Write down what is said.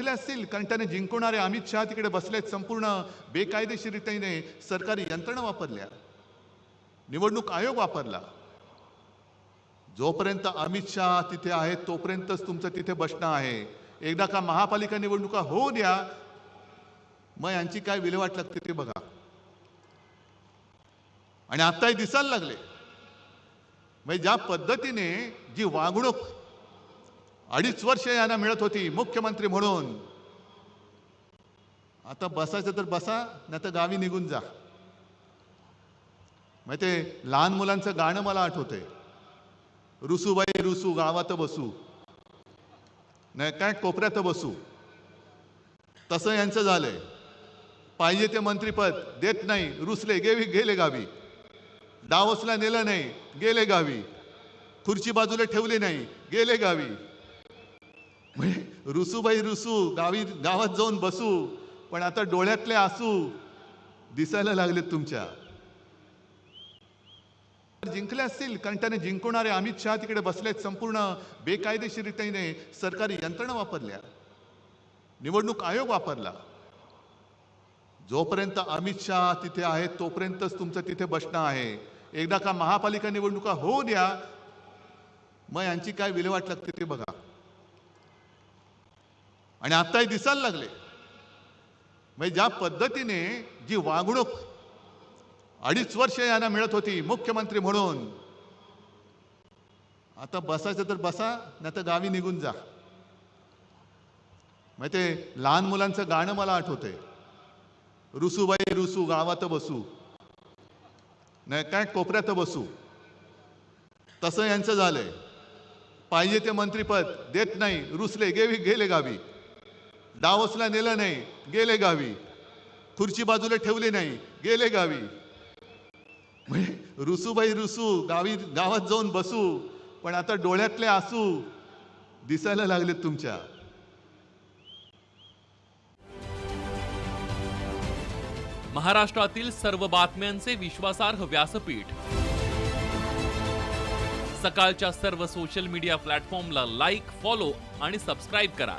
जिंकले असतील कारण त्याने जिंकवणारे अमित शहा तिकडे बसलेत संपूर्ण बेकायदेशीरतेने सरकारी यंत्रणा वापरल्या. निवडणूक आयोग वापरला. जोपर्यंत अमित शहा तिथे आहेत तोपर्यंतच तुमचं तिथे बसणं आहे. एकदा का महापालिका निवडणुका होऊ द्या मग यांची काय विल्हेवाट लागते ते बघा. आणि आत्ताही दिसायला लागले. म्हणजे ज्या पद्धतीने जी वागणूक अडीच वर्ष यांना मिळत होती मुख्यमंत्री म्हणून. आता बसायचं तर बसा नाही तर गावी निघून जा. मग ते लहान मुलांचं गाणं मला आठवतंय. रुसूबाई रुसू गावात बसू. नाही काय कोपऱ्यात बसू. तसं यांचं झालंय. पाहिजे ते मंत्रीपद देत नाही रुसले गेवी गेले गावी. डावसला नेलं नाही गेले गावी. खुर्ची बाजूला ठेवली नाही गेले गावी. म्हणजे रुसूबाई रुसू गावी गावात जाऊन बसू पण आता डोळ्यातले आसू दिसायला लागलेत तुमच्या. जिंकले असतील कारण त्याने जिंकवणारे अमित शहा तिकडे बसलेत संपूर्ण बेकायदेशीरित्याने सरकारी यंत्रणा वापरल्या. निवडणूक आयोग वापरला. जोपर्यंत अमित शहा तिथे आहेत तोपर्यंतच तुमचं तिथे बसणं आहे. एकदा का महापालिका निवडणुका होऊ द्या मग यांची काय विल्हेवाट लागते ते बघा. आणि आत्ताही दिसायला लागले. म्हणजे ज्या पद्धतीने जी वागणूक अडीच वर्ष यांना मिळत होती मुख्यमंत्री म्हणून. आता बसायचं तर बसा नाही तर गावी निघून जा. मग ते लहान मुलांचं गाणं मला आठवतंय. रुसूबाई रुसू गावात बसू. नाही काय कोपऱ्यात बसू. तसं यांचं झालंय. पाहिजे ते मंत्रीपद देत नाही रुसले गेवी गेले गावी. दावसला नेलं नाही गेले गावी. खुर्ची बाजूला ठेवली नाही गेले गावी. म्हणजे रुसूबाई रुसू गावी गावात जाऊन बसू पण आता डोळ्यातले आसू दिसायला लागलेत तुमच्या. महाराष्ट्रातील सर्व बातम्यांचे विश्वासार्ह व्यासपीठ. सकाळच्या सर्व सोशल मीडिया प्लॅटफॉर्मला लाईक फॉलो आणि सबस्क्राईब करा.